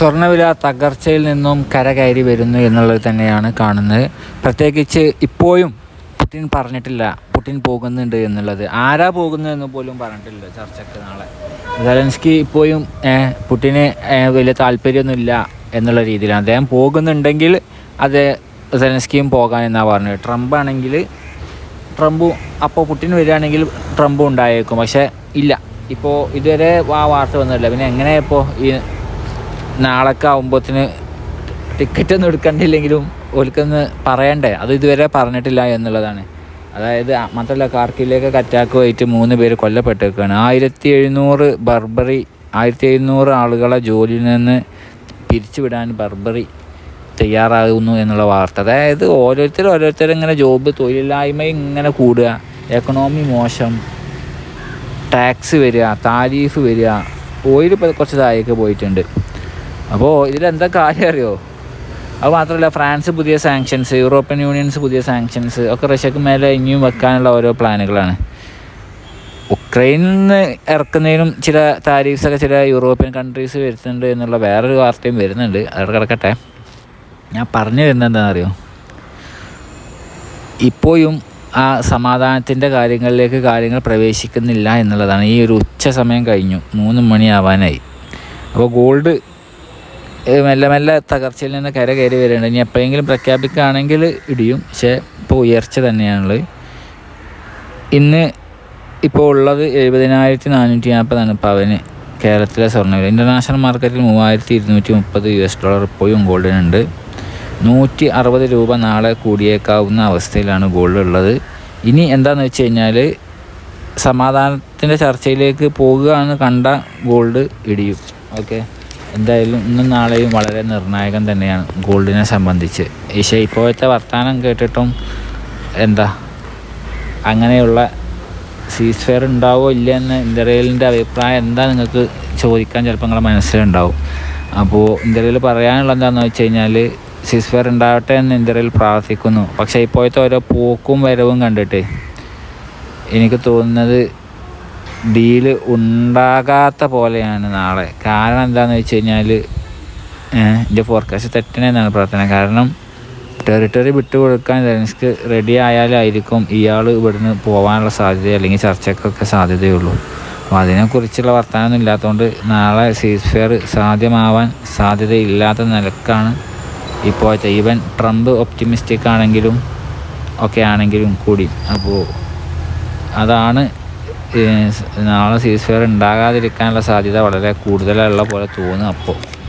സ്വർണവില തകർച്ചയിൽ നിന്നും കരകയറി വരുന്നു എന്നുള്ളത് തന്നെയാണ് കാണുന്നത്. പ്രത്യേകിച്ച് ഇപ്പോഴും പുട്ടിൻ പറഞ്ഞിട്ടില്ല പുട്ടിൻ പോകുന്നുണ്ട് എന്നുള്ളത്. ആരാ പോകുന്നതെന്ന് പോലും പറഞ്ഞിട്ടില്ല ചർച്ചയ്ക്ക് നാളെ. സെലൻസ്കി ഇപ്പോഴും പുട്ടിന് വലിയ താല്പര്യമൊന്നുമില്ല എന്നുള്ള രീതിയിലാണ്. അദ്ദേഹം പോകുന്നുണ്ടെങ്കിൽ അത് സെലൻസ്കിയും പോകാൻ എന്നാണ് പറഞ്ഞത്. ട്രംപ് ആണെങ്കിൽ ട്രംപും അപ്പോൾ പുട്ടിൻ വരികയാണെങ്കിൽ ട്രംപ് ഉണ്ടായേക്കും. പക്ഷേ ഇല്ല. ഇപ്പോൾ ഇതുവരെ ആ വാർത്ത വന്നില്ല പിന്നെ എങ്ങനെ ഇപ്പോൾ ഈ നാളൊക്കെ ആകുമ്പോഴത്തിന് ടിക്കറ്റ് ഒന്നും എടുക്കണ്ടില്ലെങ്കിലും ഓൽക്കൊന്ന് പറയണ്ടേ? അത് ഇതുവരെ പറഞ്ഞിട്ടില്ല എന്നുള്ളതാണ്. അതായത് മാത്രമല്ല കാർക്കിലേക്ക് കറ്റാക്ക് പോയിട്ട് മൂന്ന് പേര് കൊല്ലപ്പെട്ടേക്കാണ് ആയിരത്തി എഴുന്നൂറ് ബർബറി ആയിരത്തി എഴുന്നൂറ് ആളുകളെ ജോലിയിൽ നിന്ന് പിരിച്ചുവിടാൻ ബർബറി തയ്യാറാകുന്നു എന്നുള്ള വാർത്ത. അതായത് ഓരോരുത്തർ ഓരോരുത്തർ ഇങ്ങനെ ജോബ് തൊഴിലില്ലായ്മ ഇങ്ങനെ കൂടുക. എക്കണോമി മോശം. ടാക്സ് വരിക താരീഫ് വരിക. ഓയിൽ കുറച്ച് താഴേക്ക് പോയിട്ടുണ്ട്. അപ്പോൾ ഇതിലെന്താ കാര്യം അറിയോ? അത് മാത്രമല്ല ഫ്രാൻസ് പുതിയ സാങ്ഷൻസ് യൂറോപ്യൻ യൂണിയൻസ് പുതിയ സാങ്ഷൻസ് ഒക്കെ റഷ്യക്ക് മേലെ ഇനിയും വെക്കാനുള്ള ഓരോ പ്ലാനുകളാണ്. ഉക്രൈനിൽ നിന്ന് ഇറക്കുന്നതിനും ചില താരീഫ്സൊക്കെ ചില യൂറോപ്യൻ കൺട്രീസ് വരുത്തുന്നുണ്ട് എന്നുള്ള വേറൊരു വാർത്തയും വരുന്നുണ്ട്. അവിടെ കിടക്കട്ടെ. ഞാൻ പറഞ്ഞു വരുന്നത് എന്താണെന്നറിയോ? ഇപ്പോഴും ആ സമാധാനത്തിന്റെ കാര്യങ്ങളിലേക്ക് കാര്യങ്ങൾ പ്രവേശിക്കുന്നില്ല എന്നുള്ളതാണ്. ഈ ഒരു ഉച്ച സമയം കഴിഞ്ഞു. മൂന്ന് മണിയാവാനായി. അപ്പോൾ ഗോൾഡ് മെല്ലെ മെല്ലെ തകർച്ചയിൽ നിന്ന് കര കയറി വരികയാണ്. ഇനി എപ്പോഴെങ്കിലും പ്രഖ്യാപിക്കുകയാണെങ്കിൽ ഇടിയും. പക്ഷേ ഇപ്പോൾ ഉയർച്ച തന്നെയാണുള്ളത്. ഇന്ന് ഇപ്പോൾ ഉള്ളത് എഴുപതിനായിരത്തി നാനൂറ്റി നാൽപ്പതാണ് പവന് കേരളത്തിലെ സ്വർണവില. ഇന്റർനാഷണൽ മാർക്കറ്റിൽ മൂവായിരത്തി ഇരുന്നൂറ്റി മുപ്പത് യു എസ് ഡോളർ ഇപ്പോഴും ഗോൾഡിനുണ്ട് നൂറ്റി അറുപത് രൂപ നാളെ കൂടിയേക്കാവുന്ന അവസ്ഥയിലാണ് ഗോൾഡ് ഉള്ളത്. ഇനി എന്താണെന്ന് വെച്ച് കഴിഞ്ഞാൽ സമാധാനത്തിന്റെ ചർച്ചയിലേക്ക് പോകുകയാണ് കണ്ട ഗോൾഡ് ഇടിയും. ഓക്കെ എന്തായാലും ഇന്നും നാളെയും വളരെ നിർണായകം തന്നെയാണ് ഗോൾഡിനെ സംബന്ധിച്ച്. പക്ഷേ ഇപ്പോഴത്തെ വർത്തമാനം കേട്ടിട്ടും എന്താ അങ്ങനെയുള്ള സീസ് ഫെയർ ഉണ്ടാവോ ഇല്ല എന്ന് ഇന്ത്യയിലിന്റെ അഭിപ്രായം എന്താ നിങ്ങൾക്ക് ചോദിക്കാൻ ചിലപ്പോൾ നിങ്ങളുടെ മനസ്സിലുണ്ടാവും. അപ്പോൾ ഇന്ത്യയിൽ പറയാനുള്ള എന്താണെന്ന് വെച്ച് കഴിഞ്ഞാൽ സീസ് ഫെയർ ഉണ്ടാവട്ടെ എന്ന് ഇന്ത്യയിൽ പ്രാർത്ഥിക്കുന്നു. പക്ഷേ ഇപ്പോഴത്തെ ഓരോ പോക്കും വരവും കണ്ടിട്ട് എനിക്ക് തോന്നുന്നത് ഡീൽ ഉണ്ടാകാത്ത പോലെയാണ് നാളെ. കാരണം എന്താണെന്ന് വെച്ച് കഴിഞ്ഞാൽ എന്റെ ഫോർകാസ്റ്റ് തെറ്റണെന്നാണ് പ്രാർത്ഥന. കാരണം ടെറിട്ടറി വിട്ടുകൊടുക്കാൻ ലെൻസ്ക്ക് റെഡി ആയാലായിരിക്കും ഇയാൾ ഇവിടുന്ന് പോകാനുള്ള സാധ്യത അല്ലെങ്കിൽ ചർച്ചയ്ക്കൊക്കെ സാധ്യതയുള്ളൂ. അപ്പോൾ അതിനെക്കുറിച്ചുള്ള വർത്തമാനമൊന്നും ഇല്ലാത്തതുകൊണ്ട് നാളെ സീസ് ഫെയർ സാധ്യമാവാൻ സാധ്യതയില്ലാത്ത നിലക്കാണ് ഇപ്പോഴത്തെ ഈവൻ ട്രംപ് ഒപ്റ്റിമിസ്റ്റിക് ആണെങ്കിലും ഒക്കെ ആണെങ്കിലും കൂടി. അപ്പോൾ അതാണ് നാളെ സീസ് ഫെയർ ഉണ്ടാകാതിരിക്കാനുള്ള സാധ്യത വളരെ കൂടുതലുള്ള പോലെ തോന്നുന്നു അപ്പോൾ